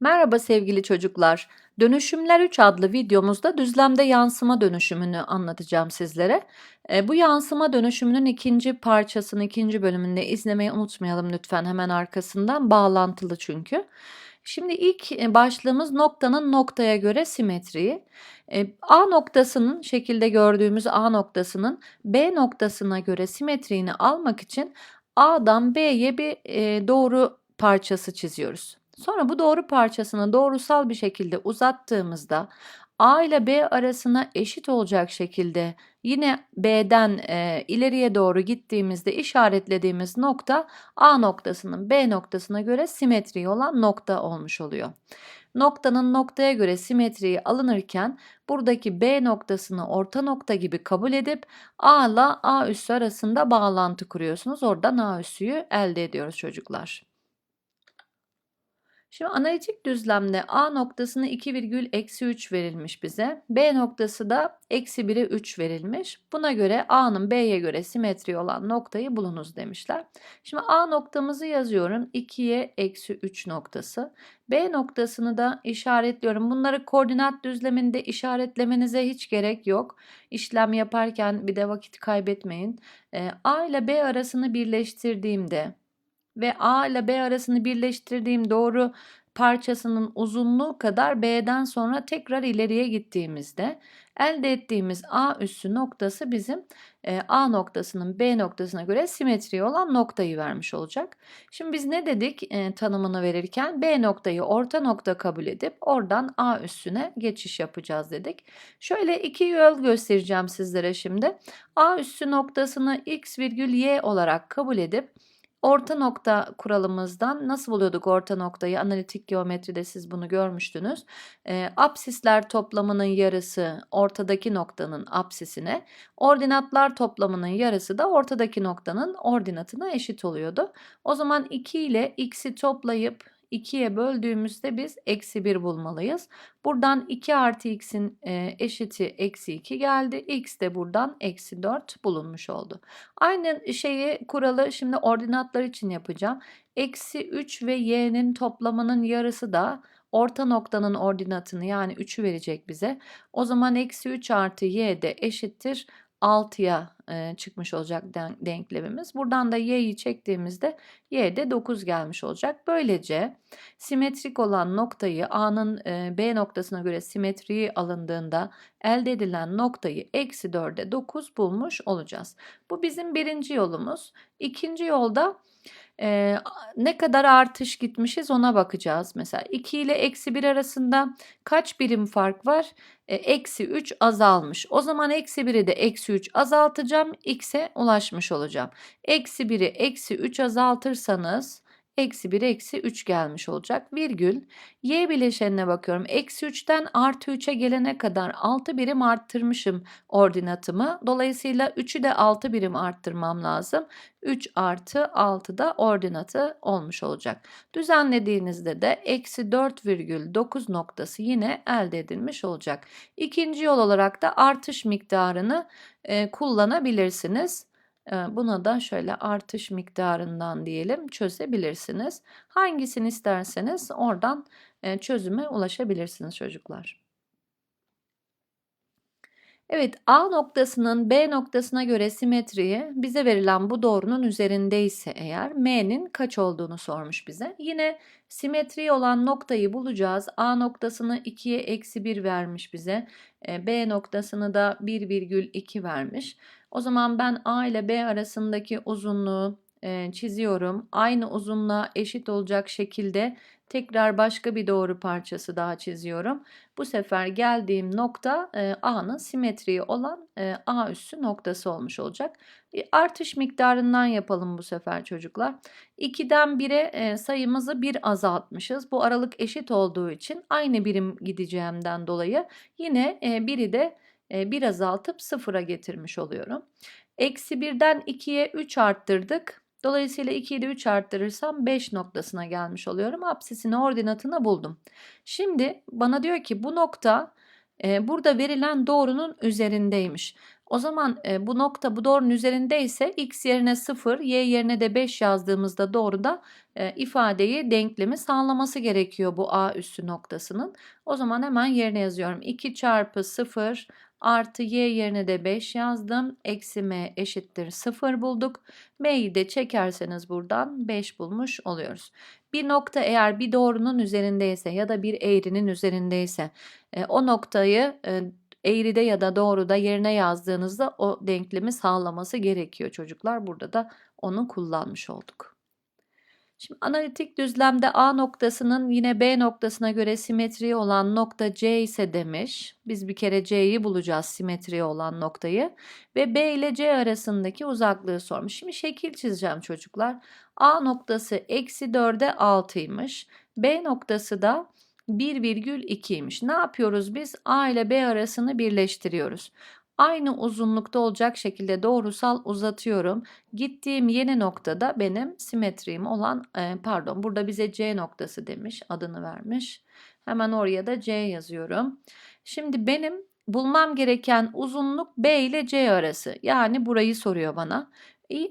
Merhaba sevgili çocuklar. Dönüşümler 3 adlı videomuzda düzlemde yansıma dönüşümünü anlatacağım sizlere. E, bu yansıma dönüşümünün ikinci parçasını, ikinci bölümünde izlemeyi unutmayalım lütfen hemen arkasından. Bağlantılı çünkü. Şimdi ilk e, başlığımız noktanın noktaya göre simetriği. E, A noktasının şekilde gördüğümüz A noktasının B noktasına göre simetriğini almak için A'dan B'ye bir e, doğru parçası çiziyoruz. Sonra bu doğru parçasını doğrusal bir şekilde uzattığımızda A ile B arasına eşit olacak şekilde yine B'den e, ileriye doğru gittiğimizde işaretlediğimiz nokta A noktasının B noktasına göre simetri olan nokta olmuş oluyor. Noktanın noktaya göre simetriği alınırken buradaki B noktasını orta nokta gibi kabul edip A ile A üssü arasında bağlantı kuruyorsunuz. Oradan A üssüyü elde ediyoruz çocuklar. Şimdi analitik düzlemde A noktasına 2 virgül eksi 3 verilmiş bize. B noktası da eksi 1'e 3 verilmiş. Buna göre A'nın B'ye göre simetri olan noktayı bulunuz demişler. Şimdi A noktamızı yazıyorum. 2'ye eksi 3 noktası. B noktasını da işaretliyorum. Bunları koordinat düzleminde işaretlemenize hiç gerek yok. İşlem yaparken bir de vakit kaybetmeyin. A ile B arasını birleştirdiğimde ve A ile B arasını birleştirdiğim doğru parçasının uzunluğu kadar B'den sonra tekrar ileriye gittiğimizde elde ettiğimiz A üssü noktası bizim e, A noktasının B noktasına göre simetri olan noktayı vermiş olacak. Şimdi biz ne dedik e, tanımını verirken B noktayı orta nokta kabul edip oradan A üssüne geçiş yapacağız dedik. Şöyle iki yol göstereceğim sizlere şimdi. A üssü noktasını x virgül y olarak kabul edip Orta nokta kuralımızdan nasıl buluyorduk orta noktayı? Analitik geometride siz bunu görmüştünüz. E, apsisler toplamının yarısı ortadaki noktanın apsisine, ordinatlar toplamının yarısı da ortadaki noktanın ordinatına eşit oluyordu. O zaman 2 ile x'i toplayıp 2'ye böldüğümüzde biz eksi 1 bulmalıyız. Buradan 2 artı x'in e, eşiti eksi 2 geldi. x de buradan eksi 4 bulunmuş oldu. Aynı şeyi kuralı şimdi ordinatlar için yapacağım. Eksi 3 ve y'nin toplamının yarısı da orta noktanın ordinatını yani 3'ü verecek bize. O zaman eksi 3 artı y de eşittir 6'ya e, çıkmış olacak denklemimiz. Buradan da y'yi çektiğimizde y de 9 gelmiş olacak. Böylece simetrik olan noktayı A'nın e, B noktasına göre simetriği alındığında elde edilen noktayı eksi 4'e 9 bulmuş olacağız. Bu bizim birinci yolumuz. İkinci yolda e, ne kadar artış gitmişiz ona bakacağız. Mesela 2 ile eksi 1 arasında kaç birim fark var? E, eksi 3 azalmış. O zaman eksi 1'i de eksi 3 azaltacağım. X'e ulaşmış olacağım. Eksi 1'i eksi 3 azaltırsanız eksi 1 eksi 3 gelmiş olacak. Virgül y bileşenine bakıyorum. Eksi 3'ten artı 3'e gelene kadar 6 birim arttırmışım ordinatımı. Dolayısıyla 3'ü de 6 birim arttırmam lazım. 3 artı 6 da ordinatı olmuş olacak. Düzenlediğinizde de eksi 4,9 noktası yine elde edilmiş olacak. İkinci yol olarak da artış miktarını e, kullanabilirsiniz. Buna da şöyle artış miktarından diyelim çözebilirsiniz. Hangisini isterseniz oradan çözüme ulaşabilirsiniz çocuklar. Evet A noktasının B noktasına göre simetriyi bize verilen bu doğrunun üzerindeyse eğer M'nin kaç olduğunu sormuş bize. Yine simetri olan noktayı bulacağız. A noktasını 2'ye eksi 1 vermiş bize. B noktasını da 1,2 vermiş. O zaman ben A ile B arasındaki uzunluğu e, çiziyorum. Aynı uzunluğa eşit olacak şekilde tekrar başka bir doğru parçası daha çiziyorum. Bu sefer geldiğim nokta e, A'nın simetriği olan e, A üssü noktası olmuş olacak. E, artış miktarından yapalım bu sefer çocuklar. 2'den 1'e e, sayımızı 1 azaltmışız. Bu aralık eşit olduğu için aynı birim gideceğimden dolayı yine e, 1'i de e, 1 azaltıp 0'a getirmiş oluyorum. Eksi 1'den 2'ye 3 arttırdık. Dolayısıyla 2'yi de 3 arttırırsam 5 noktasına gelmiş oluyorum. Apsisini ordinatını buldum. Şimdi bana diyor ki bu nokta e, burada verilen doğrunun üzerindeymiş. O zaman e, bu nokta bu doğrunun üzerindeyse x yerine 0, y yerine de 5 yazdığımızda doğruda e, ifadeyi denklemi sağlaması gerekiyor bu a üssü noktasının. O zaman hemen yerine yazıyorum. 2 çarpı 0 artı y yerine de 5 yazdım. Eksi m eşittir 0 bulduk. m'yi de çekerseniz buradan 5 bulmuş oluyoruz. Bir nokta eğer bir doğrunun üzerindeyse ya da bir eğrinin üzerindeyse e, o noktayı e, eğride ya da doğruda yerine yazdığınızda o denklemi sağlaması gerekiyor çocuklar. Burada da onu kullanmış olduk. Şimdi analitik düzlemde A noktasının yine B noktasına göre simetri olan nokta C ise demiş. Biz bir kere C'yi bulacağız simetri olan noktayı. Ve B ile C arasındaki uzaklığı sormuş. Şimdi şekil çizeceğim çocuklar. A noktası eksi 4'e 6'ymış. B noktası da 1,2'ymiş. Ne yapıyoruz biz? A ile B arasını birleştiriyoruz. Aynı uzunlukta olacak şekilde doğrusal uzatıyorum. Gittiğim yeni noktada benim simetriğim olan e, pardon burada bize C noktası demiş adını vermiş. Hemen oraya da C yazıyorum. Şimdi benim bulmam gereken uzunluk B ile C arası. Yani burayı soruyor bana.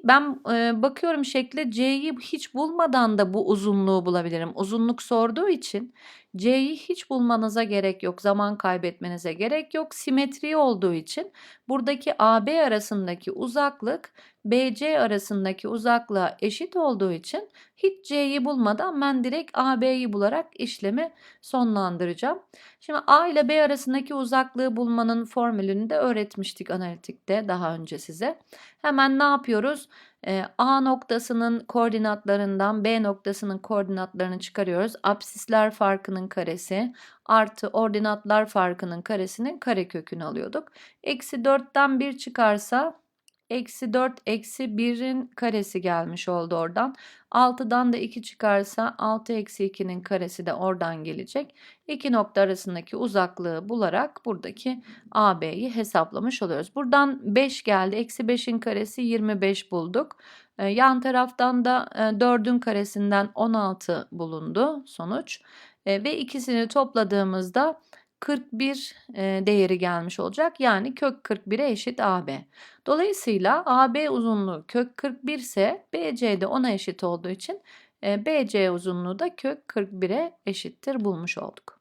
Ben e, bakıyorum şekle C'yi hiç bulmadan da bu uzunluğu bulabilirim. Uzunluk sorduğu için C'yi hiç bulmanıza gerek yok. Zaman kaybetmenize gerek yok. Simetri olduğu için buradaki AB arasındaki uzaklık BC arasındaki uzaklığa eşit olduğu için hiç C'yi bulmadan ben direkt AB'yi bularak işlemi sonlandıracağım. Şimdi A ile B arasındaki uzaklığı bulmanın formülünü de öğretmiştik analitikte daha önce size. Hemen ne yapıyoruz? Ee, A noktasının koordinatlarından B noktasının koordinatlarını çıkarıyoruz. Absisler farkının karesi artı ordinatlar farkının karesinin karekökünü alıyorduk. Eksi 4'ten 1 çıkarsa Eksi 4 eksi 1'in karesi gelmiş oldu oradan. 6'dan da 2 çıkarsa 6 eksi 2'nin karesi de oradan gelecek. İki nokta arasındaki uzaklığı bularak buradaki AB'yi hesaplamış oluyoruz. Buradan 5 geldi. Eksi 5'in karesi 25 bulduk. Ee, yan taraftan da 4'ün e, karesinden 16 bulundu sonuç. Ee, ve ikisini topladığımızda 41 e, değeri gelmiş olacak. Yani kök 41'e eşit AB. Dolayısıyla AB uzunluğu kök 41 ise BC de ona eşit olduğu için e, BC uzunluğu da kök 41'e eşittir bulmuş olduk.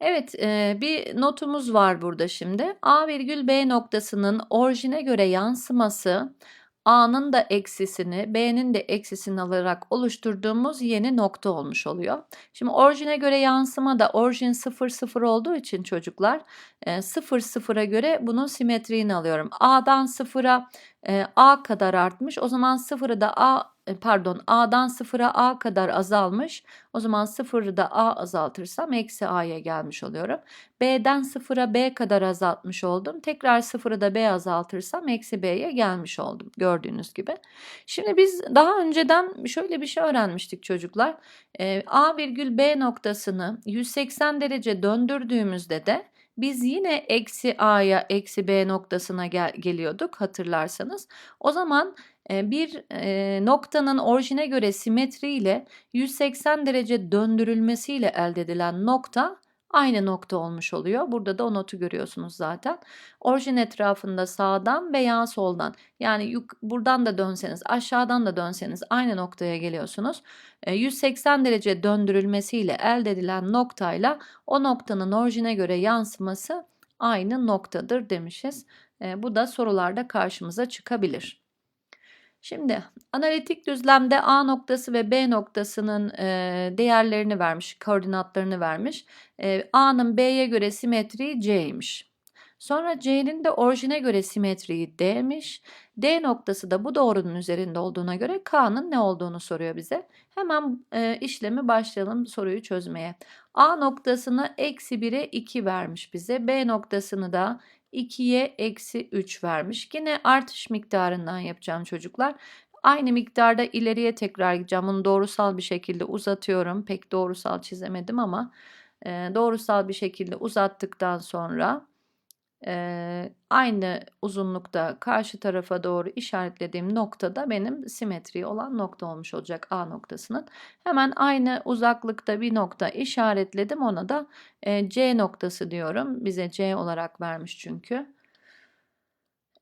Evet e, bir notumuz var burada şimdi. A virgül B noktasının orijine göre yansıması A'nın da eksisini, B'nin de eksisini alarak oluşturduğumuz yeni nokta olmuş oluyor. Şimdi orijine göre yansıma da orijin 0 0 olduğu için çocuklar 0 0'a göre bunun simetriğini alıyorum. A'dan 0'a A kadar artmış. O zaman 0'ı da A e, pardon A'dan 0'a A kadar azalmış. O zaman 0'ı da A azaltırsam eksi A'ya gelmiş oluyorum. B'den 0'a B kadar azaltmış oldum. Tekrar 0'ı da B azaltırsam eksi B'ye gelmiş oldum gördüğünüz gibi. Şimdi biz daha önceden şöyle bir şey öğrenmiştik çocuklar. E, A virgül B noktasını 180 derece döndürdüğümüzde de biz yine eksi A'ya eksi B noktasına gel geliyorduk hatırlarsanız. O zaman bir noktanın orijine göre simetri ile 180 derece döndürülmesiyle elde edilen nokta aynı nokta olmuş oluyor. Burada da o notu görüyorsunuz zaten. Orijin etrafında sağdan veya soldan yani buradan da dönseniz aşağıdan da dönseniz aynı noktaya geliyorsunuz. 180 derece döndürülmesiyle elde edilen noktayla o noktanın orijine göre yansıması aynı noktadır demişiz. Bu da sorularda karşımıza çıkabilir. Şimdi analitik düzlemde A noktası ve B noktasının e, değerlerini vermiş, koordinatlarını vermiş. E, A'nın B'ye göre simetriği C'ymiş. Sonra C'nin de orijine göre simetriği D'miş. D noktası da bu doğrunun üzerinde olduğuna göre K'nın ne olduğunu soruyor bize. Hemen e, işlemi başlayalım soruyu çözmeye. A noktasını eksi 1'e 2 vermiş bize. B noktasını da 2'ye eksi 3 vermiş. Yine artış miktarından yapacağım çocuklar. Aynı miktarda ileriye tekrar gideceğim. Bunu doğrusal bir şekilde uzatıyorum. Pek doğrusal çizemedim ama doğrusal bir şekilde uzattıktan sonra Ee, aynı uzunlukta karşı tarafa doğru işaretlediğim noktada benim simetri olan nokta olmuş olacak A noktasının. Hemen aynı uzaklıkta bir nokta işaretledim. Ona da e, C noktası diyorum. Bize C olarak vermiş çünkü.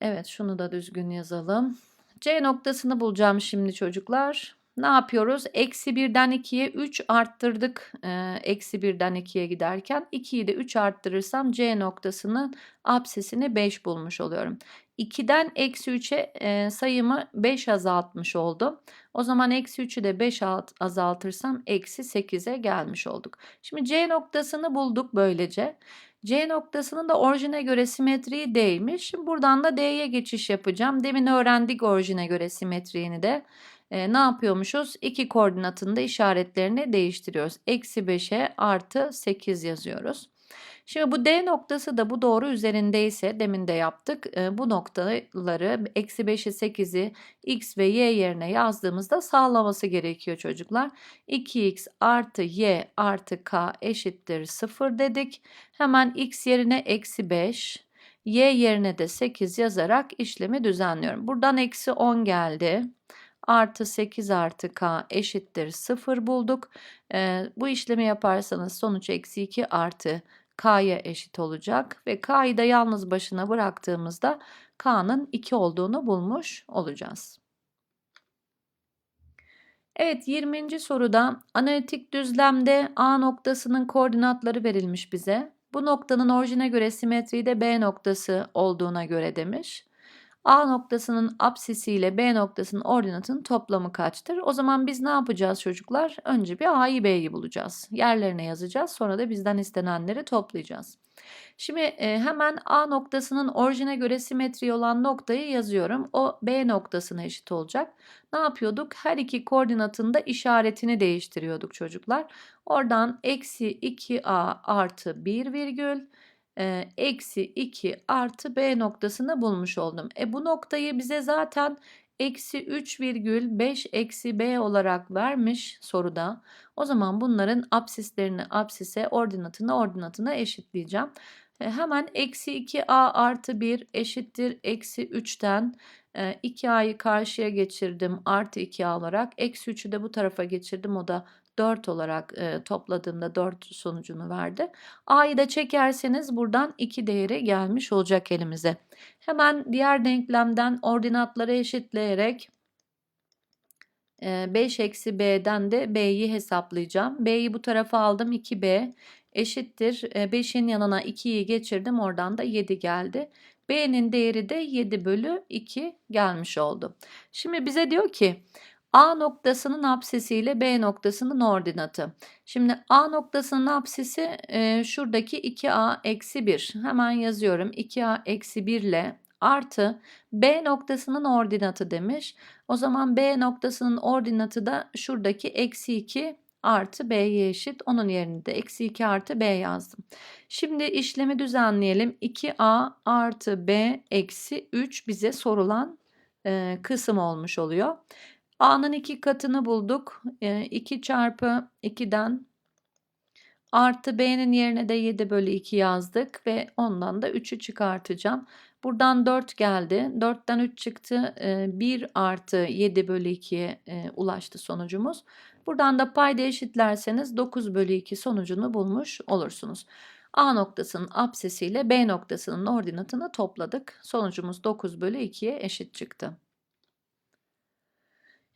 Evet şunu da düzgün yazalım. C noktasını bulacağım şimdi çocuklar. Ne yapıyoruz? Eksi 1'den 2'ye 3 arttırdık. Eksi 1'den 2'ye giderken 2'yi de 3 arttırırsam C noktasının absesini 5 bulmuş oluyorum. 2'den eksi 3'e e, sayımı 5 azaltmış oldum. O zaman eksi 3'ü de 5 azaltırsam eksi 8'e gelmiş olduk. Şimdi C noktasını bulduk böylece. C noktasının da orijine göre simetriği D'ymiş. Buradan da D'ye geçiş yapacağım. Demin öğrendik orijine göre simetriğini de. E, ne yapıyormuşuz? İki koordinatında işaretlerini değiştiriyoruz. Eksi 5'e artı 8 yazıyoruz. Şimdi bu D noktası da bu doğru üzerindeyse demin de yaptık. E, bu noktaları eksi 5'i 8'i x ve y yerine yazdığımızda sağlaması gerekiyor çocuklar. 2x artı y artı k eşittir 0 dedik. Hemen x yerine eksi 5 y yerine de 8 yazarak işlemi düzenliyorum. Buradan eksi 10 geldi artı 8 artı k eşittir 0 bulduk. Ee, bu işlemi yaparsanız sonuç eksi 2 artı k'ya eşit olacak ve k'yı da yalnız başına bıraktığımızda k'nın 2 olduğunu bulmuş olacağız. Evet 20. soruda analitik düzlemde A noktasının koordinatları verilmiş bize. Bu noktanın orijine göre simetriği de B noktası olduğuna göre demiş. A noktasının apsisi ile B noktasının ordinatının toplamı kaçtır? O zaman biz ne yapacağız çocuklar? Önce bir A'yı B'yi bulacağız. Yerlerine yazacağız. Sonra da bizden istenenleri toplayacağız. Şimdi e, hemen A noktasının orijine göre simetri olan noktayı yazıyorum. O B noktasına eşit olacak. Ne yapıyorduk? Her iki koordinatın da işaretini değiştiriyorduk çocuklar. Oradan eksi 2A artı 1 virgül e, eksi 2 artı B noktasını bulmuş oldum. E bu noktayı bize zaten eksi 3,5 eksi B olarak vermiş soruda. O zaman bunların absislerini absise, ordinatını ordinatına eşitleyeceğim. E, hemen eksi 2A artı 1 eşittir eksi 3'ten 2A'yı karşıya geçirdim artı 2A olarak. Eksi 3'ü de bu tarafa geçirdim o da 4 olarak e, topladığımda 4 sonucunu verdi. A'yı da çekerseniz buradan 2 değeri gelmiş olacak elimize. Hemen diğer denklemden ordinatları eşitleyerek 5 eksi b'den de b'yi hesaplayacağım. b'yi bu tarafa aldım 2b eşittir 5'in yanına 2'yi geçirdim oradan da 7 geldi. b'nin değeri de 7 bölü 2 gelmiş oldu. Şimdi bize diyor ki A noktasının apsisi ile B noktasının ordinatı. Şimdi A noktasının apsisi e, şuradaki 2A eksi 1. Hemen yazıyorum. 2A eksi 1 ile artı B noktasının ordinatı demiş. O zaman B noktasının ordinatı da şuradaki eksi 2 artı B'ye eşit. Onun yerine de eksi 2 artı B yazdım. Şimdi işlemi düzenleyelim. 2A artı B eksi 3 bize sorulan e, kısım olmuş oluyor. A'nın iki katını bulduk. 2 ee, çarpı 2'den artı B'nin yerine de 7 bölü 2 yazdık ve ondan da 3'ü çıkartacağım. Buradan 4 geldi. 4'ten 3 çıktı. 1 ee, artı 7 bölü 2'ye e, ulaştı sonucumuz. Buradan da payda eşitlerseniz 9 bölü 2 sonucunu bulmuş olursunuz. A noktasının absesiyle B noktasının ordinatını topladık. Sonucumuz 9 bölü 2'ye eşit çıktı.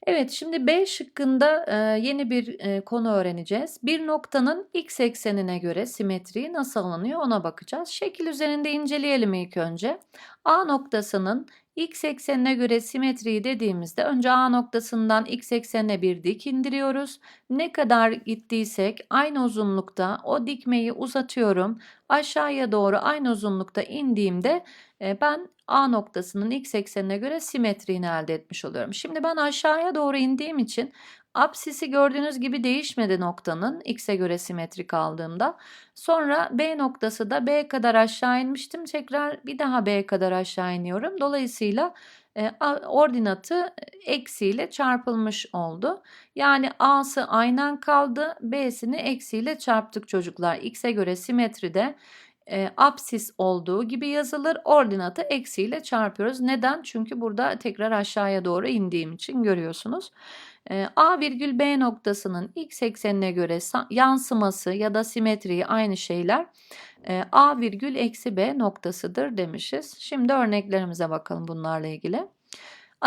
Evet şimdi B şıkkında yeni bir konu öğreneceğiz. Bir noktanın x eksenine göre simetriği nasıl alınıyor ona bakacağız. Şekil üzerinde inceleyelim ilk önce. A noktasının x eksenine göre simetriyi dediğimizde önce A noktasından x eksenine bir dik indiriyoruz. Ne kadar gittiysek aynı uzunlukta o dikmeyi uzatıyorum. Aşağıya doğru aynı uzunlukta indiğimde e, ben A noktasının x eksenine göre simetriğini elde etmiş oluyorum. Şimdi ben aşağıya doğru indiğim için Apsisi gördüğünüz gibi değişmedi noktanın x'e göre simetrik aldığımda. Sonra B noktası da B kadar aşağı inmiştim. Tekrar bir daha B kadar aşağı iniyorum. Dolayısıyla e, ordinatı eksiyle çarpılmış oldu. Yani A'sı aynen kaldı. B'sini eksiyle çarptık çocuklar. X'e göre simetride e, apsis olduğu gibi yazılır. Ordinatı eksiyle çarpıyoruz. Neden? Çünkü burada tekrar aşağıya doğru indiğim için görüyorsunuz. A virgül B noktasının x eksenine göre yansıması ya da simetriği aynı şeyler. A virgül eksi B noktasıdır demişiz. Şimdi örneklerimize bakalım bunlarla ilgili.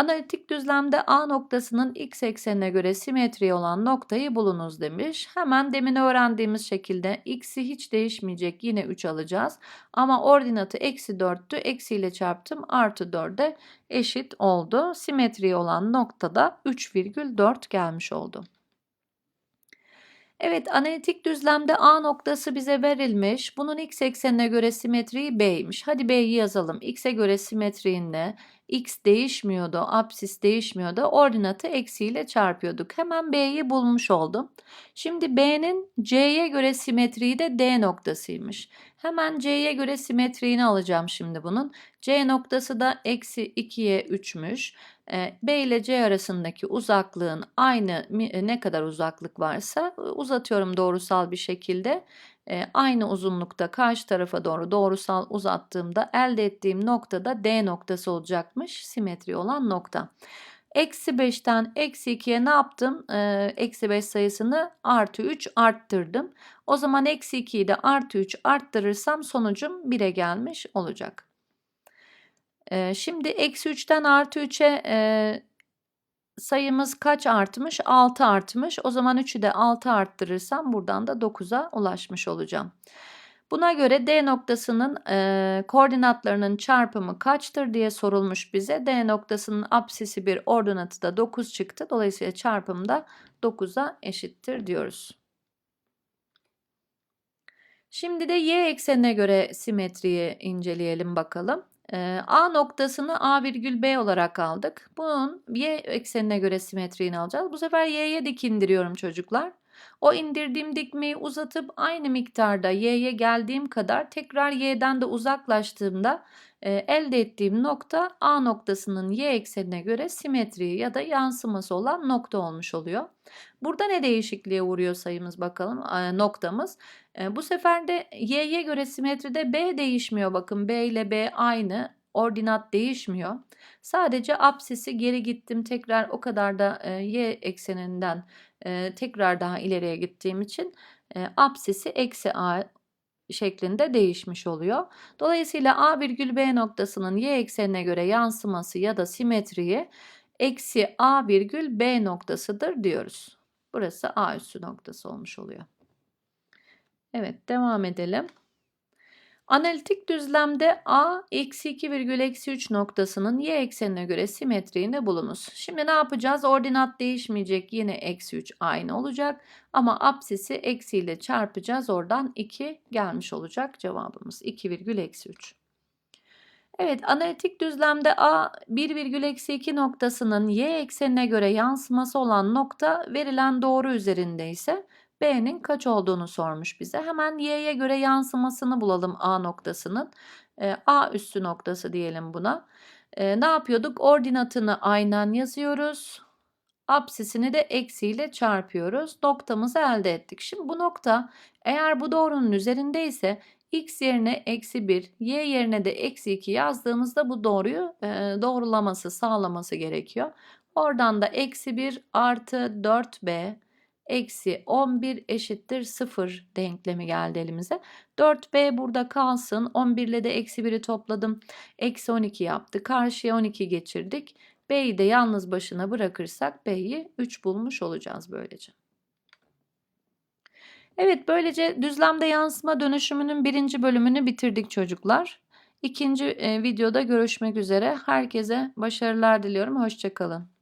Analitik düzlemde A noktasının x eksenine göre simetri olan noktayı bulunuz demiş. Hemen demin öğrendiğimiz şekilde x'i hiç değişmeyecek yine 3 alacağız. Ama ordinatı eksi 4'tü. Eksi ile çarptım artı 4'e eşit oldu. Simetri olan noktada 3,4 gelmiş oldu. Evet analitik düzlemde A noktası bize verilmiş. Bunun x eksenine göre simetriği B'ymiş. Hadi B'yi yazalım. X'e göre simetriğinde x değişmiyordu, apsis değişmiyordu. Ordinatı eksiyle çarpıyorduk. Hemen B'yi bulmuş oldum. Şimdi B'nin C'ye göre simetriği de D noktasıymış. Hemen C'ye göre simetriğini alacağım şimdi bunun. C noktası da eksi 2'ye 3'müş. B ile C arasındaki uzaklığın aynı ne kadar uzaklık varsa uzatıyorum doğrusal bir şekilde. Aynı uzunlukta karşı tarafa doğru doğrusal uzattığımda elde ettiğim noktada D noktası olacakmış. Simetri olan nokta. Eksi 5'ten eksi 2'ye ne yaptım? Eksi 5 sayısını artı 3 arttırdım. O zaman eksi 2'yi de artı 3 arttırırsam sonucum 1'e gelmiş olacak. Ee, şimdi eksi 3'ten artı 3'e e, sayımız kaç artmış? 6 artmış. O zaman 3'ü de 6 arttırırsam buradan da 9'a ulaşmış olacağım. Buna göre D noktasının e, koordinatlarının çarpımı kaçtır diye sorulmuş bize. D noktasının apsisi bir ordinatı da 9 çıktı. Dolayısıyla çarpım da 9'a eşittir diyoruz. Şimdi de y eksenine göre simetriyi inceleyelim bakalım. A noktasını A virgül B olarak aldık. Bunun Y eksenine göre simetriğini alacağız. Bu sefer Y'ye dik indiriyorum çocuklar. O indirdiğim dikmeyi uzatıp aynı miktarda Y'ye geldiğim kadar tekrar Y'den de uzaklaştığımda e, elde ettiğim nokta A noktasının Y eksenine göre simetri ya da yansıması olan nokta olmuş oluyor. Burada ne değişikliğe uğruyor sayımız bakalım e, noktamız. E, bu sefer de Y'ye göre simetride B değişmiyor bakın B ile B aynı ordinat değişmiyor. Sadece apsisi geri gittim tekrar o kadar da e, y ekseninden tekrar daha ileriye gittiğim için e, eksi a şeklinde değişmiş oluyor. Dolayısıyla a virgül b noktasının y eksenine göre yansıması ya da simetriyi eksi a virgül b noktasıdır diyoruz. Burası a üssü noktası olmuş oluyor. Evet devam edelim. Analitik düzlemde A eksi 2 virgül eksi 3 noktasının y eksenine göre simetriğinde bulunuz. Şimdi ne yapacağız? Ordinat değişmeyecek. Yine eksi 3 aynı olacak. Ama apsisi eksiyle çarpacağız. Oradan 2 gelmiş olacak cevabımız. 2 virgül eksi 3. Evet analitik düzlemde A 1 virgül eksi 2 noktasının y eksenine göre yansıması olan nokta verilen doğru üzerinde ise B'nin kaç olduğunu sormuş bize. Hemen Y'ye göre yansımasını bulalım A noktasının. E, A üssü noktası diyelim buna. E, ne yapıyorduk? Ordinatını aynen yazıyoruz. Apsisini de eksiyle çarpıyoruz. Noktamızı elde ettik. Şimdi bu nokta eğer bu doğrunun üzerindeyse x yerine eksi 1, y yerine de eksi 2 yazdığımızda bu doğruyu e, doğrulaması, sağlaması gerekiyor. Oradan da eksi 1 artı 4b eksi 11 eşittir 0 denklemi geldi elimize. 4b burada kalsın. 11 ile de eksi 1'i topladım. Eksi 12 yaptı. Karşıya 12 geçirdik. B'yi de yalnız başına bırakırsak B'yi 3 bulmuş olacağız böylece. Evet böylece düzlemde yansıma dönüşümünün birinci bölümünü bitirdik çocuklar. İkinci videoda görüşmek üzere. Herkese başarılar diliyorum. Hoşçakalın.